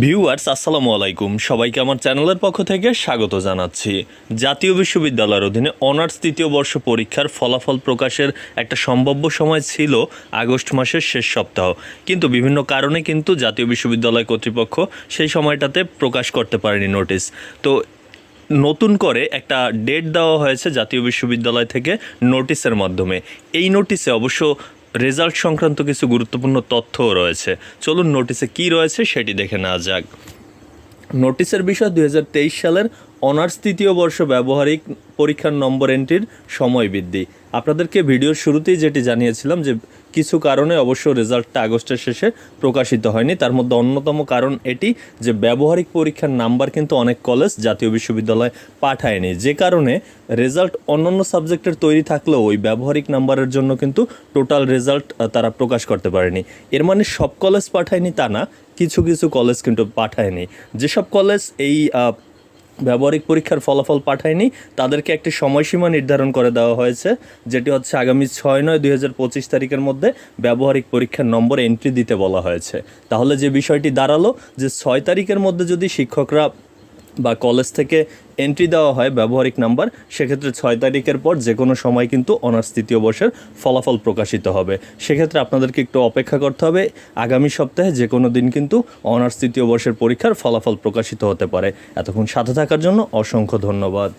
Viewers, আসসালামু আলাইকুম। সবাইকে আমার চ্যানেলের পক্ষ থেকে স্বাগত জানাচ্ছি। জাতীয় বিশ্ববিদ্যালয়ের অধীনে অনার্স তৃতীয় বর্ষ পরীক্ষার ফলাফল প্রকাশের একটা সম্ভাব্য সময় ছিল আগস্ট মাসের শেষ সপ্তাহ। কিন্তু বিভিন্ন কারণে কিন্তু জাতীয় বিশ্ববিদ্যালয় কর্তৃপক্ষ সেই সময়টাতে প্রকাশ করতে পারেনি নোটিশ। তো নতুন করে একটা ডেট দেওয়া হয়েছে জাতীয় বিশ্ববিদ্যালয় থেকে নোটিশের মাধ্যমে। এই নোটিশে অবশ্য রেজাল্ট সংক্রান্ত কিছু গুরুত্বপূর্ণ তথ্যও রয়েছে। চলুন নোটিসে কি রয়েছে সেটি দেখে না যাক। নোটিসের বিষয় দুই হাজার তেইশ সালের অনার্স তৃতীয় বর্ষ ব্যবহারিক পরীক্ষার নম্বর এন্ট্রির সময় বৃদ্ধি। আপনাদেরকে ভিডিওর শুরুতেই যেটি জানিয়েছিলাম যে, কিছু কারণে অবশ্য রেজাল্টটা আগস্টের শেষে প্রকাশিত হয়নি। তার মধ্যে অন্যতম কারণ এটি যে, ব্যবহারিক পরীক্ষার নাম্বার কিন্তু অনেক কলেজ জাতীয় বিশ্ববিদ্যালয় পাঠায়নি। যে কারণে রেজাল্ট অন্যান্য সাবজেক্টের তৈরি থাকলেও ওই ব্যবহারিক নাম্বারের জন্য কিন্তু টোটাল রেজাল্ট তারা প্রকাশ করতে পারেনি। এর মানে সব কলেজ পাঠায়নি তা না, কিছু কিছু কলেজ কিন্তু পাঠায়নি। যেসব কলেজ এই ব্যবহারিক পরীক্ষার ফলাফল পাঠায়নি। তাদেরকে একটি সময়সীমা নির্ধারণ করে দেওয়া হয়েছে, যেটি হচ্ছে আগামী ছয় নয় দুই তারিখের মধ্যে ব্যবহারিক পরীক্ষার নম্বর এন্ট্রি দিতে বলা হয়েছে। তাহলে যে বিষয়টি দাঁড়াল, যে ছয় তারিখের মধ্যে যদি শিক্ষকরা বা কলেজ থেকে এন্ট্রি দেওয়া হয় ব্যবহারিক নাম্বার, সেক্ষেত্রে ছয় তারিখের পর যে কোনো সময় কিন্তু অনার্স তৃতীয় বর্ষের ফলাফল প্রকাশিত হবে। সেক্ষেত্রে আপনাদেরকে একটু অপেক্ষা করতে হবে, আগামী সপ্তাহে যে কোনো দিন কিন্তু অনার্স তৃতীয় বর্ষের পরীক্ষার ফলাফল প্রকাশিত হতে পারে। এতক্ষণ সাথে থাকার জন্য অসংখ্য ধন্যবাদ।